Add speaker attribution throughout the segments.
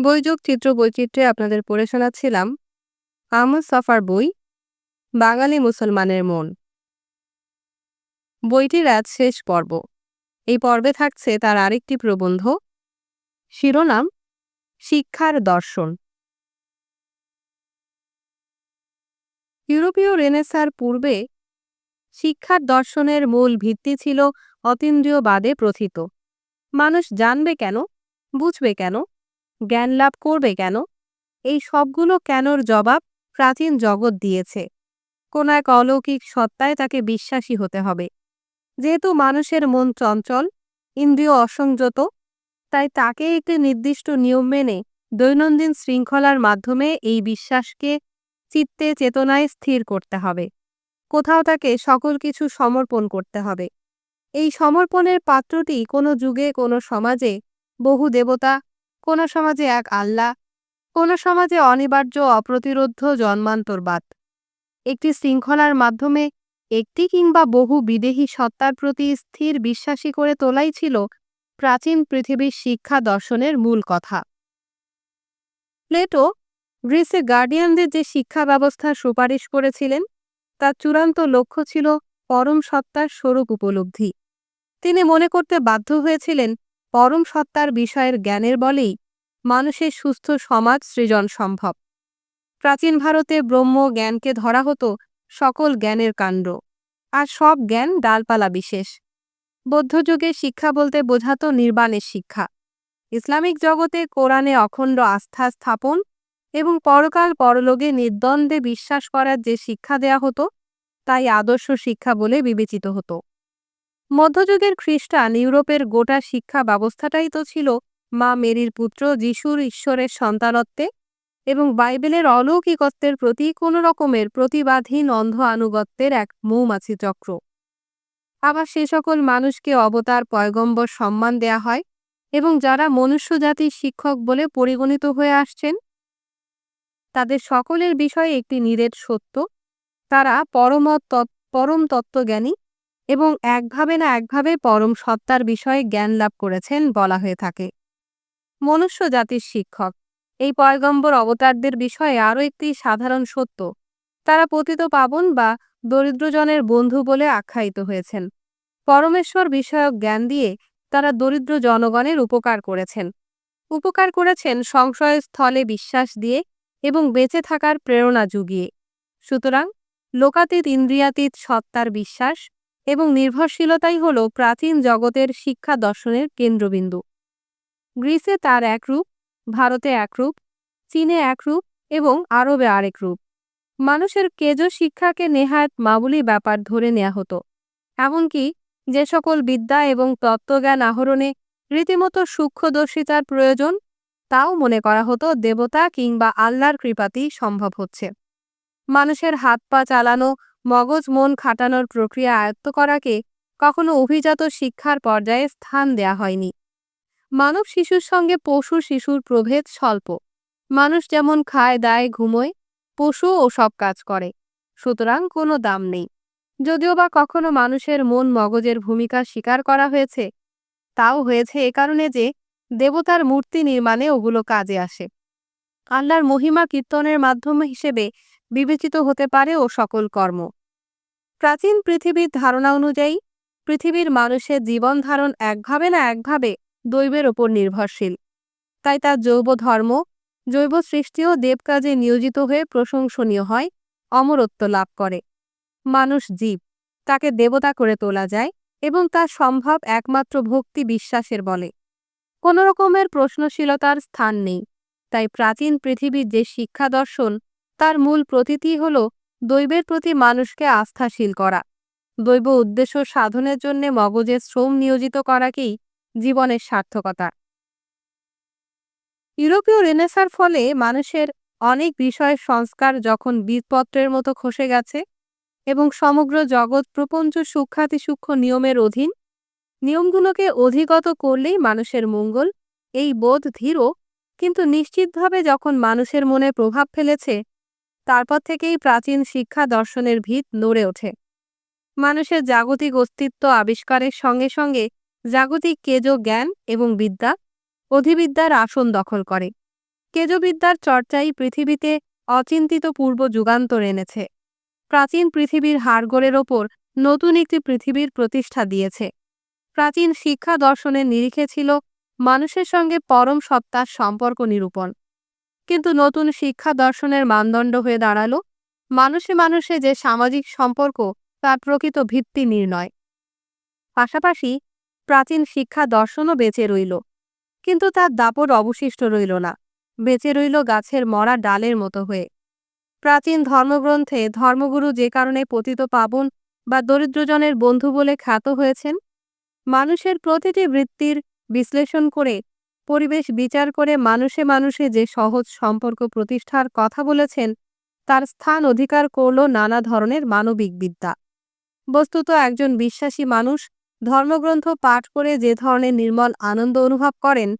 Speaker 1: বইযোগ চিত্র বৈচিত্র্যে আপনাদের পড়ে শোনাচ্ছিলাম আহমদ সফার বই, বাঙালি মুসলমানের মন। বইটির আজ শেষ পর্ব। এই পর্বে থাকছে তার আরেকটি প্রবন্ধ, শিরোনাম, শিক্ষার দর্শন। ইউরোপীয় রেনেসার পূর্বে শিক্ষার দর্শনের মূল ভিত্তি ছিল অতীন্দ্রিয়বাদে প্রথিত। মানুষ জানবে কেন, বুঝবে কেন জ্ঞান লাভ করবে কেন? এই সবগুলো কেনর জবাব প্রাচীন জগৎ দিয়েছে। কোন এক অলৌকিক সত্তায় তাকে বিশ্বাসী হতে হবে। যেহেতু মানুষের মন চঞ্চল, ইন্দ্রিয় অসংযত, তাই তাকে একটি নির্দিষ্ট নিয়ম মেনে দৈনন্দিন শৃঙ্খলার মাধ্যমে এই বিশ্বাসকে চিত্তে, চেতনায় স্থির করতে হবে। কোথাও তাকে সকল কিছু সমর্পণ করতে হবে। এই সমর্পণের পাত্রটি কোনো যুগে, কোনো সমাজে বহু দেবতা কোনো সমাজে এক আল্লাহ, কোনো সমাজে অনিবার্য অপ্রতিরোধ্য জন্মান্তরবাদ। একটি শৃঙ্খলার মাধ্যমে একটি কিংবা বহু বিদেহী সত্তার প্রতি স্থির বিশ্বাসী করে তোলাই ছিল প্রাচীন পৃথিবীর শিক্ষা দর্শনের মূল কথা। প্লেটো গ্রিসে গার্ডিয়ানদের যে শিক্ষা ব্যবস্থার সুপারিশ করেছিলেন, তার চূড়ান্ত লক্ষ্য ছিল পরম সত্তার স্বরূপ উপলব্ধি। তিনি মনে করতে বাধ্য হয়েছিলেন পরম সত্তার বিষয়ের জ্ঞানের বলেই মানুষের সুস্থ সমাজ সৃজন সম্ভব। প্রাচীন ভারতে ব্রহ্ম জ্ঞানকে ধরা হতো সকল জ্ঞানের কাণ্ড। আর সব জ্ঞান ডালপালা বিশেষ। বৌদ্ধযুগে শিক্ষা বলতে বোঝাতো নির্বাণের শিক্ষা। ইসলামিক জগতে কোরআনে অখণ্ড আস্থা স্থাপন এবং পরকাল পরলোকে নির্দ্বন্দ্বে বিশ্বাস করার যে শিক্ষা দেয়া হতো, তাই আদর্শ শিক্ষা বলে বিবেচিত হতো। মধ্যযুগের খ্রিস্টান ইউরোপের গোটা শিক্ষা ব্যবস্থাটাই তো ছিল মা মেরির পুত্র যিশুর ঈশ্বরের সন্তানত্বে এবং বাইবেলের অলৌকিকত্বের প্রতি কোনো রকমের প্রতিবাদহীন অন্ধ আনুগত্যের এক মৌমাছি চক্র। আবার সে সকল মানুষকে অবতার, পয়গম্বর সম্মান দেয়া হয় এবং যারা মনুষ্য জাতির শিক্ষক বলে পরিগণিত হয়ে আসছেন, তাদের সকলের বিষয়ে একটি নিরেট সত্য, তারা পরমত পরম তত্ত্বজ্ঞানী এবং একভাবে না একভাবে পরম সত্তার বিষয়ে জ্ঞান লাভ করেছেন বলা হয়ে থাকে। মনুষ্য জাতির শিক্ষক। এই পয়গম্বর অবতারদের বিষয়ে আরও একটি সাধারণ সত্য। তারা পতিত পাবন বা দরিদ্রজনের বন্ধু বলে আখ্যায়িত হয়েছেন। পরমেশ্বর বিষয়ক জ্ঞান দিয়ে তারা দরিদ্র জনগণের উপকার করেছেন। উপকার করেছেন সংশয়স্থলে বিশ্বাস দিয়ে এবং বেঁচে থাকার প্রেরণা জুগিয়ে। সুতরাং লোকাতীত ইন্দ্রিয়াতীত সত্তার বিশ্বাস এবং নির্ভরশীলতাই হল প্রাচীন জগতের শিক্ষা দর্শনের কেন্দ্রবিন্দু। গ্রিসে তার এক রূপ, ভারতে এক রূপ, চীনে এক রূপ এবং আরবে আরেক রূপ। মানুষের কেজ শিক্ষাকে নেহায়ত মাবুলি ব্যাপার ধরে নেওয়া হতো। এমনকি যে সকল বিদ্যা এবং তত্ত্বজ্ঞান আহরণে রীতিমতো সূক্ষ্মদর্শিতার প্রয়োজন, তাও মনে করা হতো দেবতা কিংবা আল্লাহর কৃপাতেই সম্ভব হচ্ছে। মানুষের হাত পা চালানো মগজ মন খাটানোর প্রক্রিয়া আয়ত্ত করাকে কখনো অভিজাত শিক্ষার পর্যায়ে স্থান দেয়া হয়নি। মানব শিশুর সঙ্গে পশু শিশুর প্রভেদ স্বল্প। মানুষ যেমন খায়, দায়, ঘুমোয় পশু ও সব কাজ করে। সুতরাং কোনো দাম নেই। যদিও বা কখনো মানুষের মন মগজের ভূমিকা স্বীকার করা হয়েছে, তাও হয়েছে এ কারণে যে দেবতার মূর্তি নির্মাণে ওগুলো কাজে আসে। আল্লাহর মহিমা কীর্তনের মাধ্যম হিসেবে বিবেচিত হতে পারে ও সকল কর্ম। প্রাচীন পৃথিবীর ধারণা অনুযায়ী, পৃথিবীর মানুষের জীবন ধারণ একভাবে না একভাবে দৈবের ওপর নির্ভরশীল। তাই তার জৈব ধর্ম, জৈব সৃষ্টিও দেবকাজে নিয়োজিত হয়ে প্রশংসনীয় হয়, অমরত্ব লাভ করে। মানুষ জীব, তাকে দেবতা করে তোলা যায় এবং তা সম্ভব একমাত্র ভক্তি বিশ্বাসের বলে। কোনো রকমের প্রশ্নশীলতার স্থান নেই। তাই প্রাচীন পৃথিবীর যে শিক্ষা দর্শন, তার মূল প্রতীতি হল দৈবের প্রতি মানুষকে আস্থাশীল করা। দৈব উদ্দেশ্য সাধনের জন্য মগজের শ্রম নিয়োজিত করাকেই জীবনের সার্থকতা। ইউরোপীয় রেনেসার ফলে মানুষের অনেক বিষয়ের সংস্কার যখন বীজপত্রের মতো খসে গেছে এবং সমগ্র জগৎ প্রপঞ্চ সূক্ষাতি সূক্ষ্ম নিয়মের অধীন, নিয়মগুলোকে অধিগত করলেই মানুষের মঙ্গল, এই বোধ ধীর কিন্তু নিশ্চিতভাবে যখন মানুষের মনে প্রভাব ফেলেছে, তারপর থেকেই প্রাচীন শিক্ষা দর্শনের ভিত নড়ে ওঠে। মানুষের জাগতিক অস্তিত্ব আবিষ্কারের সঙ্গে সঙ্গে জাগতিক কেজ জ্ঞান এবং বিদ্যা, অধিবিদ্যার আসন দখল করে। কেজবিদ্যার চর্চাই পৃথিবীতে অচিন্তিত পূর্ব যুগান্তর এনেছে। প্রাচীন পৃথিবীর হাড়গোড়ের ওপর নতুন একটি পৃথিবীর প্রতিষ্ঠা দিয়েছে। প্রাচীন শিক্ষা দর্শনের নিরিখে ছিল মানুষের সঙ্গে পরম সত্তার সম্পর্ক নিরূপণ। কিন্তু নতুন শিক্ষা দর্শনের মানদণ্ড হয়ে দাঁড়াল। মানুষে মানুষে যে সামাজিক সম্পর্ক, তার প্রকৃত ভিত্তি নির্ণয়। পাশাপাশি প্রাচীন শিক্ষা দর্শনও বেঁচে রইল। কিন্তু তার দাপট অবশিষ্ট রইল না। বেঁচে রইল গাছের মরা ডালের মতো হয়ে। প্রাচীন ধর্মগ্রন্থে ধর্মগুরু যে কারণে পতিত পাবন বা দরিদ্রজনের বন্ধু বলে খ্যাত হয়েছেন, মানুষের প্রতিটি বৃত্তির বিশ্লেষণ করে, পরিবেশ বিচার করে মানুষে মানুষে যে সহজ সম্পর্ক প্রতিষ্ঠার কথা বলেছেন, তার স্থান অধিকার করল নানা ধরনের মানবিক বিদ্যা। বস্তুত একজন বিশ্বাসী মানুষ ধর্মগ্রন্থ পাঠ করে যে ধরনের নির্মল আনন্দ অনুভব করেন,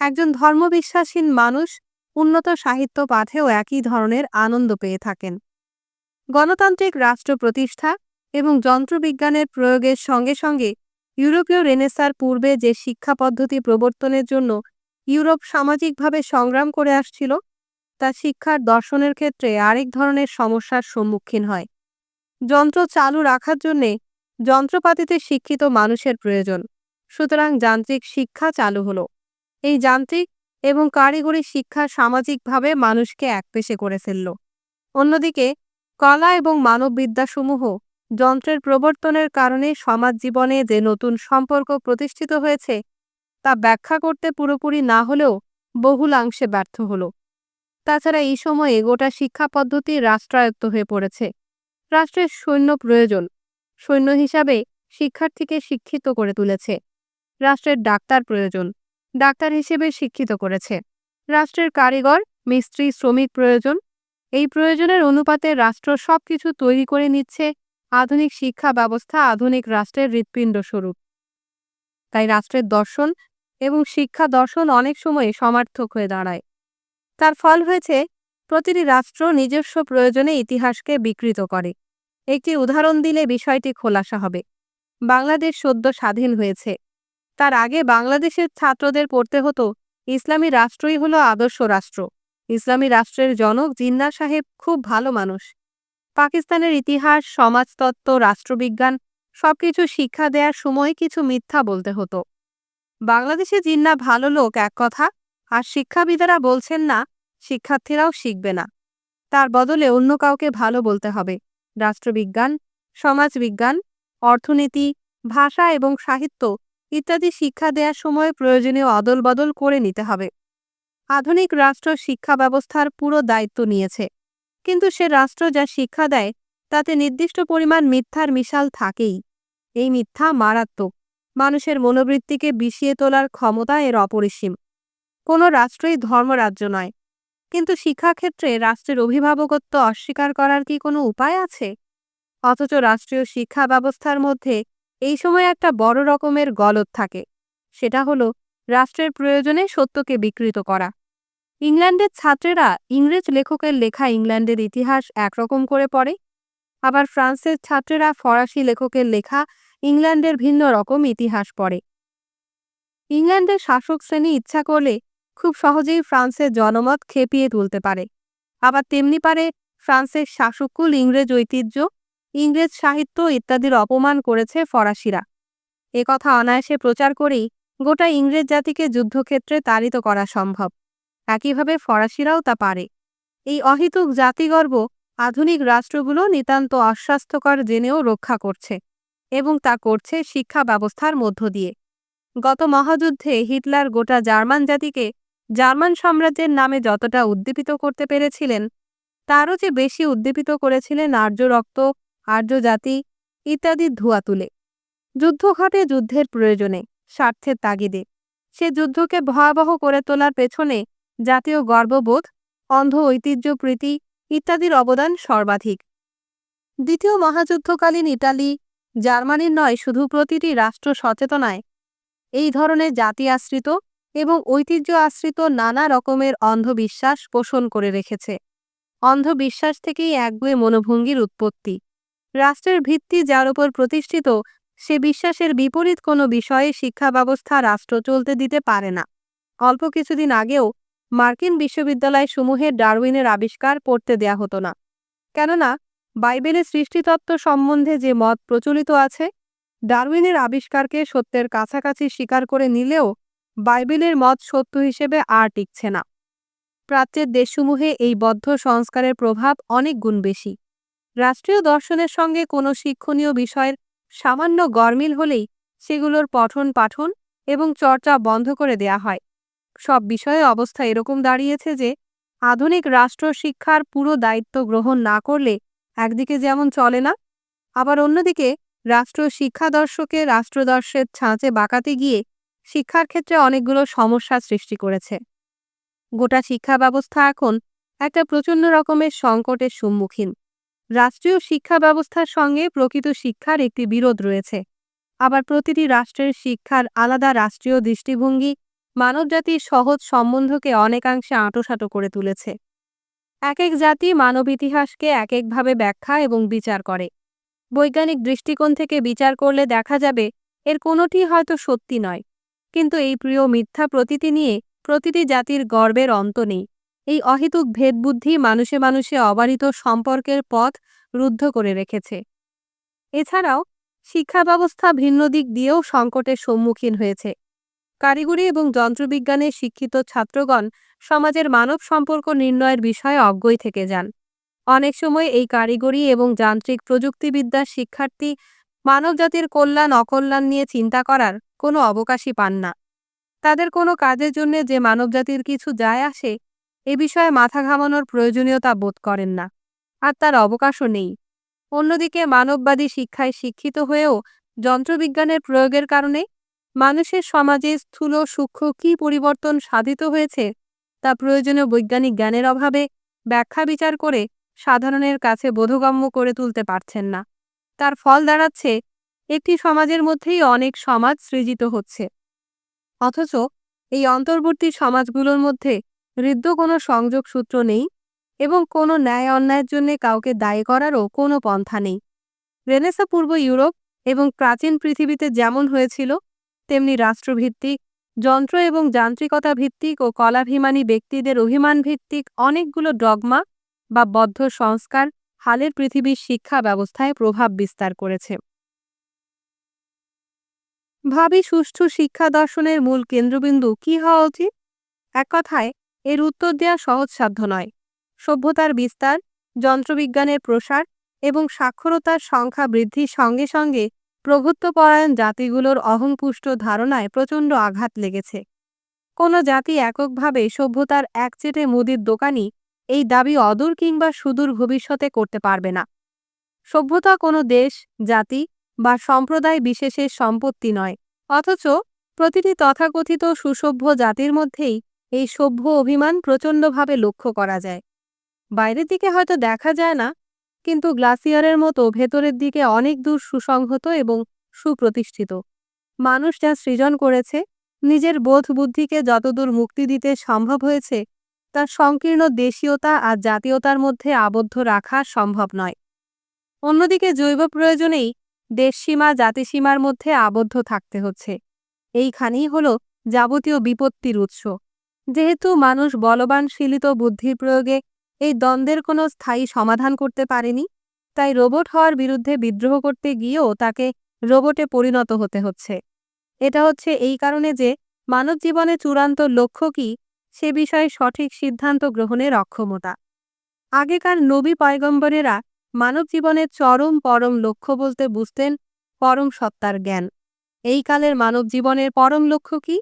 Speaker 1: একজন ধর্মবিশ্বাসীন মানুষ উন্নত সাহিত্য পাঠেও একই ধরনের আনন্দ পেয়ে থাকেন। গণতান্ত্রিক রাষ্ট্র প্রতিষ্ঠা এবং যন্ত্রবিজ্ঞানের প্রয়োগের সঙ্গে সঙ্গে ইউরোপীয় রেনেসার পূর্বে যে শিক্ষা পদ্ধতি প্রবর্তনের জন্য ইউরোপ সামাজিকভাবে সংগ্রাম করে আসছিল, তা শিক্ষার দর্শনের ক্ষেত্রে আরেক ধরনের সমস্যার সম্মুখীন হয়। যন্ত্র চালু রাখার জন্যে যন্ত্রপাতিতে শিক্ষিত মানুষের প্রয়োজন। সুতরাং যান্ত্রিক শিক্ষা চালু হলো। এই যান্ত্রিক এবং কারিগরি শিক্ষা সামাজিকভাবে মানুষকে একপেশে করে ফেলল। অন্যদিকে, কলা এবং মানববিদ্যাসমূহ যন্ত্রের প্রবর্তনের কারণে সমাজ জীবনে যে নতুন সম্পর্ক প্রতিষ্ঠিত হয়েছে, তা ব্যাখ্যা করতে পুরোপুরি না হলেও বহুলাংশে ব্যর্থ হল। তাছাড়া এই সময়ে গোটা শিক্ষা পদ্ধতি রাষ্ট্রায়ত্ত হয়ে পড়েছে। রাষ্ট্রের সৈন্য প্রয়োজন, সৈন্য হিসাবে শিক্ষার্থীকে শিক্ষিত করে তুলেছে। রাষ্ট্রের ডাক্তার প্রয়োজন, ডাক্তার হিসেবে শিক্ষিত করেছে। রাষ্ট্রের কারিগর, মিস্ত্রি, শ্রমিক প্রয়োজন, এই প্রয়োজনের অনুপাতে রাষ্ট্র সবকিছু তৈরি করে নিচ্ছে আধুনিক শিক্ষা ব্যবস্থা আধুনিক রাষ্ট্রের হৃৎপিণ্ড স্বরূপ। তাই রাষ্ট্রের দর্শন এবং শিক্ষা দর্শন অনেক সময়ে সমার্থক হয়ে দাঁড়ায়। তার ফল হয়েছে, প্রতিটি রাষ্ট্র নিজস্ব প্রয়োজনে ইতিহাসকে বিকৃত করে। একটি উদাহরণ দিলে বিষয়টি খোলাসা হবে। বাংলাদেশ সদ্য স্বাধীন হয়েছে। তার আগে বাংলাদেশের ছাত্রদের পড়তে হতো, ইসলামী রাষ্ট্রই হলো আদর্শ রাষ্ট্র। ইসলামী রাষ্ট্রের জনক জিন্না সাহেব খুব ভালো মানুষ। পাকিস্তানের ইতিহাস, সমাজতত্ত্ব, রাষ্ট্রবিজ্ঞান, সবকিছু শিক্ষা দেওয়ার সময় কিছু মিথ্যা বলতে হতো। বাংলাদেশে জিন্না ভালো লোক এক কথা, আর শিক্ষাবিদেরা বলছেন না, শিক্ষার্থীরাও শিখবে না। তার বদলে অন্য কাউকে ভালো বলতে হবে। রাষ্ট্রবিজ্ঞান, সমাজবিজ্ঞান, অর্থনীতি, ভাষা এবং সাহিত্য ইত্যাদি শিক্ষা দেওয়ার সময় প্রয়োজনীয় অদল বদল করে নিতে হবে। আধুনিক রাষ্ট্র শিক্ষা ব্যবস্থার পুরো দায়িত্ব নিয়েছে। কিন্তু সে রাষ্ট্র যা শিক্ষা দেয়, তাতে নির্দিষ্ট পরিমাণ মিথ্যার মিশাল থাকেই। এই মিথ্যা মারাত্মক। মানুষের মনোবৃত্তিকে বিষিয়ে তোলার ক্ষমতা এর অপরিসীম। কোনো রাষ্ট্রই ধর্মরাজ্য নয়। কিন্তু শিক্ষাক্ষেত্রে রাষ্ট্রের অভিভাবকত্ব অস্বীকার করার কি কোনো উপায় আছে? অথচ রাষ্ট্রীয় শিক্ষা ব্যবস্থার মধ্যে এই সময় একটা বড় রকমের গলদ থাকে। সেটা হলো, রাষ্ট্রের প্রয়োজনে সত্যকে বিকৃত করা। ইংল্যান্ডের ছাত্রেরা ইংরেজ লেখকের লেখা ইংল্যান্ডের ইতিহাস একরকম করে পড়ে। আবার ফ্রান্সের ছাত্রেরা ফরাসি লেখকের লেখা ইংল্যান্ডের ভিন্ন রকম ইতিহাস পড়ে। ইংল্যান্ডের শাসক শ্রেণি ইচ্ছা করলে খুব সহজেই ফ্রান্সের জনমত খেপিয়ে তুলতে পারে। আবার তেমনি পারে ফ্রান্সের শাসককুল ইংরেজ ঐতিহ্য, ইংরেজ সাহিত্য ইত্যাদির অপমান করেছে ফরাসিরা। কথা অনায়াসে প্রচার করেই গোটা ইংরেজ জাতিকে যুদ্ধক্ষেত্রে তাড়িত করা সম্ভব। একইভাবে ফরাসিরাও তা পারে। এই অহিতুক জাতিগর্ব আধুনিক রাষ্ট্রগুলো নিতান্ত অস্বাস্থ্যকর জেনেও রক্ষা করছে এবং তা করছে শিক্ষা ব্যবস্থার মধ্য দিয়ে। গত মহাযুদ্ধে হিটলার গোটা জার্মান জাতিকে জার্মান সাম্রাজ্যের নামে যতটা উদ্দীপিত করতে পেরেছিলেন, তারও যে বেশি উদ্দীপিত করেছিলেন আর্য রক্ত, আর্য জাতি ইত্যাদির ধোয়া তুলে। যুদ্ধ ঘটে যুদ্ধের প্রয়োজনে, স্বার্থের তাগিদে। সে যুদ্ধকে ভয়াবহ করে তোলার পেছনে জাতীয় গর্ববোধ, অন্ধ ঐতিহ্য প্রীতি ইত্যাদির অবদান সর্বাধিক। দ্বিতীয় মহাযুদ্ধকালীন ইটালি, জার্মানির নয়, শুধু প্রতিটি রাষ্ট্র সচেতনায়। এই ধরনের জাতি আশ্রিত এবং ঐতিহ্য আশ্রিত নানা রকমের অন্ধবিশ্বাস পোষণ করে রেখেছে। অন্ধবিশ্বাস থেকেই একগুয়ে মনোভঙ্গির উৎপত্তি। রাষ্ট্রের ভিত্তি যার উপর প্রতিষ্ঠিত, সে বিশ্বাসের বিপরীত কোনো বিষয়ে শিক্ষা ব্যবস্থা রাষ্ট্র চলতে দিতে পারে না। অল্প কিছুদিন আগেও মার্কিন বিশ্ববিদ্যালয়সমূহে ডারউইনের আবিষ্কার পড়তে দেয়া হতো না। কেননা, বাইবেলের সৃষ্টিতত্ত্ব সম্বন্ধে যে মত প্রচলিত আছে, ডারউইনের আবিষ্কারকে সত্যের কাছাকাছি স্বীকার করে নিলেও বাইবেলের মত সত্য হিসেবে আর টিকছে না। প্রাচ্যের দেশসমূহে এই বদ্ধ সংস্কারের প্রভাব অনেক গুণ বেশি। রাষ্ট্রীয় দর্শনের সঙ্গে কোনো শিক্ষণীয় বিষয়ের সামান্য গরমিল হলেই সেগুলোর পঠন পাঠন এবং চর্চা বন্ধ করে দেয়া হয়। সব বিষয়ে অবস্থা এরকম দাঁড়িয়েছে যে, আধুনিক রাষ্ট্র শিক্ষার পুরো দায়িত্ব গ্রহণ না করলে একদিকে যেমন চলে না, আবার অন্যদিকে রাষ্ট্র শিক্ষাদর্শকে রাষ্ট্রদর্শের ছাঁচে বাঁকাতে গিয়ে শিক্ষার ক্ষেত্রে অনেকগুলো সমস্যা সৃষ্টি করেছে। গোটা শিক্ষা ব্যবস্থা এখন একটা প্রচণ্ড রকমের সংকটের সম্মুখীন। রাষ্ট্রীয় শিক্ষা ব্যবস্থার সঙ্গে প্রকৃত শিক্ষার একটি বিরোধ রয়েছে। আবার প্রতিটি রাষ্ট্রের শিক্ষার আলাদা রাষ্ট্রীয় দৃষ্টিভঙ্গি মানবজাতির সহজ সম্বন্ধকে অনেকাংশে আঁটোসাঁটো করে তুলেছে। এক এক জাতি মানব ইতিহাসকে এক একভাবে ব্যাখ্যা এবং বিচার করে। বৈজ্ঞানিক দৃষ্টিকোণ থেকে বিচার করলে দেখা যাবে, এর কোনোটি হয়তো সত্যি নয়। কিন্তু এই প্রিয় মিথ্যা প্রতীতি নিয়ে প্রতিটি জাতির গর্বের অন্ত নেই। এই অহেতুক ভেদবুদ্ধি মানুষে মানুষে অবারিত সম্পর্কের পথ রুদ্ধ করে রেখেছে। এছাড়াও শিক্ষা ব্যবস্থা ভিন্ন দিক দিয়েও সংকটের সম্মুখীন হয়েছে। কারিগরি এবং যন্ত্রবিজ্ঞানে শিক্ষিত ছাত্রগণ সমাজের মানব সম্পর্ক নির্ণয়ের বিষয়ে অজ্ঞই থেকে যান। অনেক সময় এই কারিগরি এবং যান্ত্রিক প্রযুক্তিবিদ্যার শিক্ষার্থী মানবজাতির কল্যাণ, অকল্যাণ নিয়ে চিন্তা করার কোনো অবকাশই পান না। তাদের কোনো কাজের জন্য যে মানবজাতির কিছু যায় আসে, এ বিষয়ে মাথা ঘামানোর প্রয়োজনীয়তা বোধ করেন না, আর তার অবকাশও নেই। অন্যদিকে মানববাদী শিক্ষায় শিক্ষিত হয়েও যন্ত্রবিজ্ঞানের প্রয়োগের কারণে মানুষের সমাজে স্থূল সূক্ষ্ম কী পরিবর্তন সাধিত হয়েছে তা প্রয়োজনীয় বৈজ্ঞানিক জ্ঞানের অভাবে ব্যাখ্যা বিচার করে সাধারণের কাছে বোধগম্য করে তুলতে পারছেন না। তার ফল দাঁড়াচ্ছে একটি সমাজের মধ্যেই অনেক সমাজ সৃজিত হচ্ছে। অথচ এই অন্তর্বর্তী সমাজগুলোর মধ্যে হৃদ্য কোনো সংযোগ সূত্র নেই এবং কোনো ন্যায় অন্যায়ের জন্য কাউকে দায়ী করারও কোনো পন্থা নেই। রেনেসা পূর্ব ইউরোপ এবং প্রাচীন পৃথিবীতে যেমন হয়েছিল তেমনি রাষ্ট্রভিত্তিক, যন্ত্র এবং যান্ত্রিকতা ভিত্তিক ও কলাভিমানী ব্যক্তিদের অভিমান ভিত্তিক অনেকগুলো ডগমা বা বদ্ধ সংস্কার হালের পৃথিবীর শিক্ষা ব্যবস্থায় প্রভাব বিস্তার করেছে। ভাবি সুষ্ঠু শিক্ষা দর্শনের মূল কেন্দ্রবিন্দু কি হওয়া উচিত? এক কথায়, এর উত্তর দেওয়া সহজসাধ্য নয়। সভ্যতার বিস্তার, যন্ত্রবিজ্ঞানের প্রসার এবং সাক্ষরতার সংখ্যা বৃদ্ধির সঙ্গে সঙ্গে প্রভুত্বপরায়ণ জাতিগুলোর অহংপুষ্ট ধারণায় প্রচণ্ড আঘাত লেগেছে। কোনো জাতি এককভাবে সভ্যতার একচেটে মুদির দোকানি এই দাবি অদূর কিংবা সুদূর ভবিষ্যতে করতে পারবে না। সভ্যতা কোনো দেশ, জাতি বা সম্প্রদায় বিশেষের সম্পত্তি নয়, অথচ প্রতিটি তথাকথিত সুসভ্য জাতির মধ্যেই এই সভ্য অভিমান প্রচণ্ডভাবে লক্ষ্য করা যায়। বাইরের দিকে হয়তো দেখা যায় না কিন্তু গ্লাসিয়ারের মতো ভেতরের দিকে অনেক দূর সুসংহত এবং সুপ্রতিষ্ঠিত। মানুষ যা সৃজন করেছে, নিজের বোধ বুদ্ধিকে যতদূর মুক্তি দিতে সম্ভব হয়েছে, তার সংকীর্ণ দেশীয়তা আর জাতীয়তার মধ্যে আবদ্ধ রাখা সম্ভব নয়। অন্যদিকে জৈব প্রয়োজনেই দেশসীমা জাতিসীমার মধ্যে আবদ্ধ থাকতে হচ্ছে। এইখানেই হল যাবতীয় বিপত্তির উৎস। যেহেতু মানুষ বলবান শিলিত বুদ্ধির প্রয়োগে এই দ্বন্দ্বের কোনো স্থায়ী সমাধান করতে পারেনি। তাই রোবট হওয়ার বিরুদ্ধে বিদ্রোহ করতে গিয়েও তাকে রোবটে পরিণত হতে হচ্ছে। এটা হচ্ছে এই কারণে যে মানব জীবনে চূড়ান্ত লক্ষ্য কি, সে বিষয়ে সঠিক সিদ্ধান্ত গ্রহণের অক্ষমতা। আগেকার নবী পয়গম্বরেরা মানব জীবনের চরম পরম লক্ষ্য বলতে বুঝতেন পরম সত্তার জ্ঞান। এই কালের মানব জীবনের পরম লক্ষ্য কি?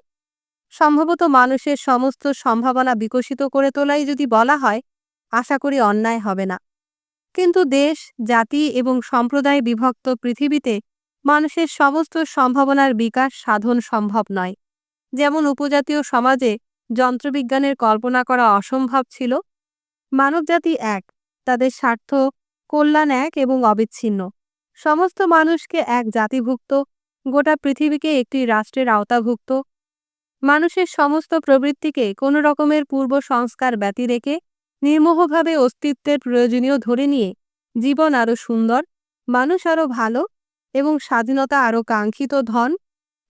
Speaker 1: সম্ভবত মানুষের সমস্ত সম্ভাবনা বিকশিত করে তোলাই যদি বলা হয় আশা করি অন্যায় হবে না। কিন্তু দেশ, জাতি এবং সম্প্রদায় বিভক্ত পৃথিবীতে মানুষের সমস্ত সম্ভাবনার বিকাশ সাধন সম্ভব নয়। যেমন উপজাতীয় সমাজে যন্ত্রবিজ্ঞানের কল্পনা করা অসম্ভব ছিল। মানবজাতি এক, তাদের স্বার্থ, কল্যাণ এক এবং অবিচ্ছিন্ন। সমস্ত মানুষকে এক জাতিভুক্ত, গোটা পৃথিবীকে একটি রাষ্ট্রের আওতাভুক্ত। মানুষের সমস্ত প্রবৃত্তিকে কোনো রকমের পূর্ব সংস্কার ব্যতি রেখে নির্মোহভাবে অস্তিত্বের প্রয়োজনীয় ধরে নিয়ে, জীবন আরও সুন্দর, মানুষ আরও ভালো এবং স্বাধীনতা আরও কাঙ্ক্ষিত ধন,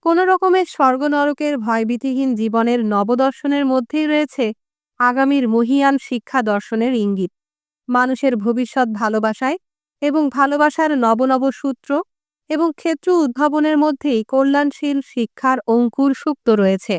Speaker 1: কোনো রকমের স্বর্গনরকের ভয়ভীতিহীন জীবনের নবদর্শনের মধ্যেই রয়েছে আগামীর মহিয়ান শিক্ষা দর্শনের ইঙ্গিত। মানুষের ভবিষ্যৎ ভালোবাসায় এবং ভালোবাসার নবনব সূত্র এবং ক্ষেত্র উদ্ভাবনের মধ্যেই কল্যাণশীল শিক্ষার অঙ্কুর সুপ্ত রয়েছে।